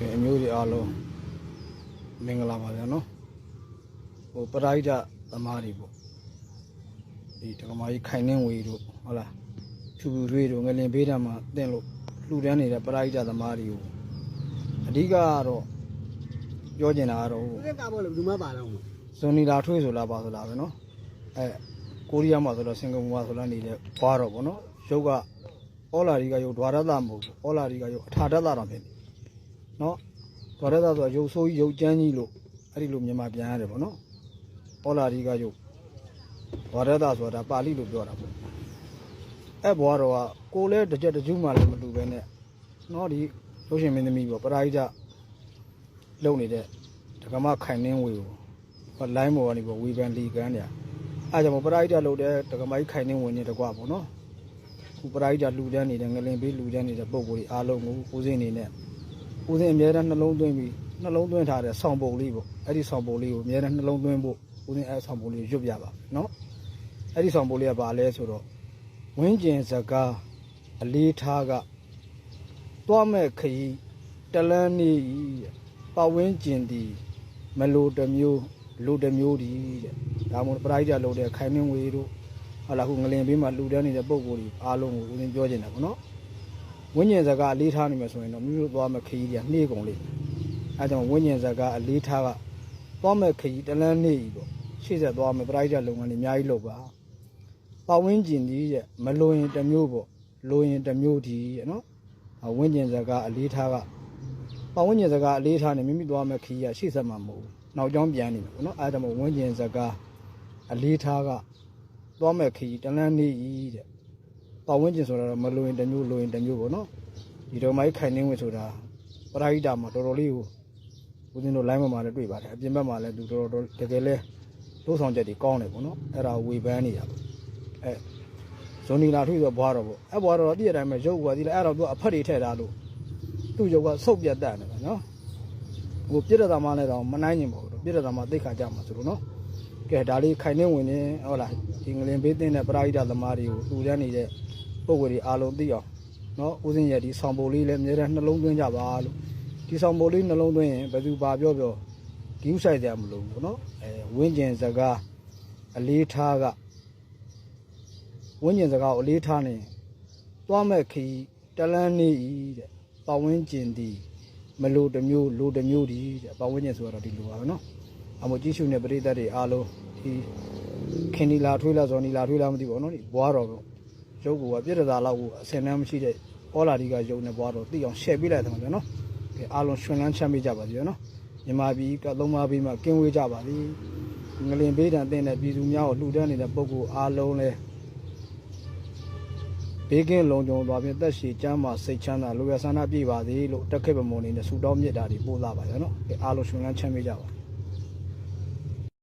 ကဲအမျိုးတွေအားလုံးမင်္ဂလာပါဗျာနော်ဟိုပရိဒသမားတွေပေါ့ဒီတက္ကမကြီးခိုင်နှင်းဝေတို့ဟုတ်လားဖြူဖြူတွေတို့ငလင်ဘေးတံမှာတင့်လို့လှူဒန်းနေတဲ့ပရိဒသမားတွေကိုအဓိကကတော့ပြောချင်တာကတော့သူကကားပေါ်လို့ဘယ်သူမှပါတော့မဇွန်နီလာထွေးဆိုလားပါဆိုလားပဲနော်အဲကိုရီးယားမှာဆိုတော့စင်ကာပူမှာဆိုတော့နေတဲ့ဘွားတော့ဗောနော်ရုပ်ကအော်လာရီကရုပ်ဒွါရတမဟုတ်ဘူးအော်လာရီကရုပ်အထာတတတော့ဖြစ်နေ နော်ဒွါရတဆိုတော့ရုပ်ဆိုးကြီးရုပ်ကျန်းကြီးလို့အဲ့ဒီလိုမြန်မာပြန်ရတယ်ဗောနော်အော်လာရီကရုပ်ဒွါရတဆိုတာပါဠိလိုပြောတာပေါ့အဲ့ဘွားတော့ကကိုလည်းတစ်ချက်တစ်ကျူးမှလည်းမတူပဲနဲ့နော်ဒီရုပ်ရှင်မင်းသမီးပေါ့ပရာဟိတလုံနေတဲ့ဒကမခိုင်နှင်းဝေကိုဟိုလိုင်းမော်ကနေပေါ့ဝေဖန်လီကန်တယ်အဲကြောင့်မို့ပရိုက်တာလုပ်တဲ့ဒကမိုင်းခိုင်နေဝင်နေတကွာပေါ့နော်ခုပရိုက်တာလူတန်းနေတဲ့ငလင်ပေးလူတန်းနေတဲ့ပုံကိုယ်ကြီးအားလုံးကိုဦးစင်းနေနဲ့ ဦးစင်းအများအားနှလုံးသွင်းပြီးနှလုံးသွင်းထားတဲ့ဆောင်းပုံလေးပေါ့အဲ့ဒီဆောင်းပုံလေးကိုအများအားနှလုံးသွင်းဖို့ဦးစင်းအဲ့ဆောင်းပုံလေးကိုရွတ်ပြပါနော်အဲ့ဒီဆောင်းပုံလေးကဘာလဲဆိုတော့ဝင်းကျင်စကားအလေးထားကတွားမဲ့ခရီးတလန်းနေဤတဲ့ပဝင်းကျင်သည်မလိုတစ်မျိုးလိုတစ်မျိုးဒီတဲ့ဒါမှမဟုတ်ပရိုက်တာလုပ်တဲ့ခိုင်မင်းဝေတို့ဟုတ်လားခုငလင်ဘေးမှာလူတန်းနေတဲ့ပုံကိုယ်ကြီးအားလုံးကိုဦးဇင်းပြောချင်တာပေါ့နော် ဝိညာဉ်စကားအလေးထားနေမှာဆိုရင်တော့မိမိတို့သွားမဲ့ခရီးတွေကနှေးကုန်လေအဲကြောင့်ဝိညာဉ်စကားအလေးထားကသွားမဲ့ခရီးတလန်းနေပြီပေါ့ရှေ့ဆက်သွားမဲ့ပရိုက်တာလုပ်ငန်းတွေအများကြီးလုပ်ပါပဝင်းကျင်ဒီတဲ့မလိုရင်တစ်မျိုးပေါ့လိုရင်တစ်မျိုးဒီတဲ့နော်ဝိညာဉ်စကားအလေးထားကပတ်ဝန်းကျင်စကားအလေးထားနေမိမိသွားမဲ့ခီးရရှေ့ဆက်မှာမဟုတ်ဘူး။နောက်ကျောင်းပြန်နေမှာပေါ့နော်။အဲဒါမို့ဝန်းကျင်စကားအလေးထားကသွားမဲ့ခီးတလန်းနေဤတဲ့။ ပတ်ဝန်းကျင်ဆိုတာတော့မလိုရင်တစ်မျိုးလိုရင်တစ်မျိုးပေါ့နော်။ဒီတော့မိုက်ခိုင်နေဝင်ဆိုတာပရာဟိတာမှာတော်တော်လေးကိုဦးဇင်းတို့ line မှာလည်းတွေ့ပါတယ်။အပြင်ဘက်မှာလည်းသူတော်တော်တကယ်လဲတိုးဆောင်ချက်တွေကောင်းတယ်ပေါ့နော်။အဲ့ဒါဝေပန်းနေတာပေါ့။အဲဇွန်နီလာထွေးဆိုဘွားတော့ပေါ့။အဲဘွားတော့တည့်ရတိုင်းပဲရုပ်ကဒီလေအဲ့တော့သူအဖက်တွေထည့်ထားလို့သူ့ရုပ်ကဆုတ်ပြတ်တတ်နေတယ်နော်ဟိုပြည့်တဲ့သားမလည်းတော့မနိုင်ညင်ပါဘူးတော့ပြည့်တဲ့သားမသိခါကြမှာဆိုလို့နော် ကဲဒါလေးခိုင်နေဝင်နေဟုတ်လားဒီငလင်ဘေးတင်တဲ့ပရိဒသမားတွေကိုလူတန်းနေတဲ့ပုံဝေတွေအားလုံးသိအောင်နော်ဦးစင်ရဲ့ဒီဆောင်ပုံလေးလည်းအများနဲ့နှလုံးသွင်းကြပါလို့ဒီဆောင်ပုံလေးနှလုံးသွင်းရင်ဘယ်သူပါပြောပြောဂိူးဆိုင်ကြမလို့ဘောနော်အဲဝင်းကျင်စကားအလေးထားကဝင်းကျင်စကားကိုအလေးထားနေသွားမဲ့ခီတလန်းနေဤတဲ့ပဝင်းကျင်ဒီမလို့တမျိုးလို့တမျိုးဒီတဲ့ပဝင်းကျင်ဆိုတော့ဒီလိုပါပဲနော် အမကြီးရှုနေပရိသတ်တွေအားလုံးဒီခင်ဒီလာထွေးလာဇော်နီလာထွေးလာမသိဘူးနော်ဒီဘွားတော်ကရုပ်ကပြည့်တစားလောက်ကိုအစင်တန်းမရှိတဲ့အော်လာဒီကရုပ်နဲ့ဘွားတော်သိအောင်ရှယ်ပေးလိုက်တယ်ဗျာနော်ဒီအားလုံးရှင်လန်းချမ်းပေးကြပါစေနော်မြန်မာပြည်ကသုံးပါးပြီးမှကင်းဝေးကြပါစေငလင်ပေးတံတင်တဲ့ပြည်သူများကိုလှူဒန်းနေတဲ့ပုံကိုအားလုံးလဲဘေးကင်းလုံခြုံသွားပြီးတက်ရှိကျမ်းမှာစိတ်ချမ်းသာလိုရဆန္ဒပြည့်ပါစေလို့တက်ခဲ့ပမုံနေနဲ့ဆူတောင်းမြစ်တာတွေပို့လာပါရနော်အားလုံးရှင်လန်းချမ်းပေးကြပါ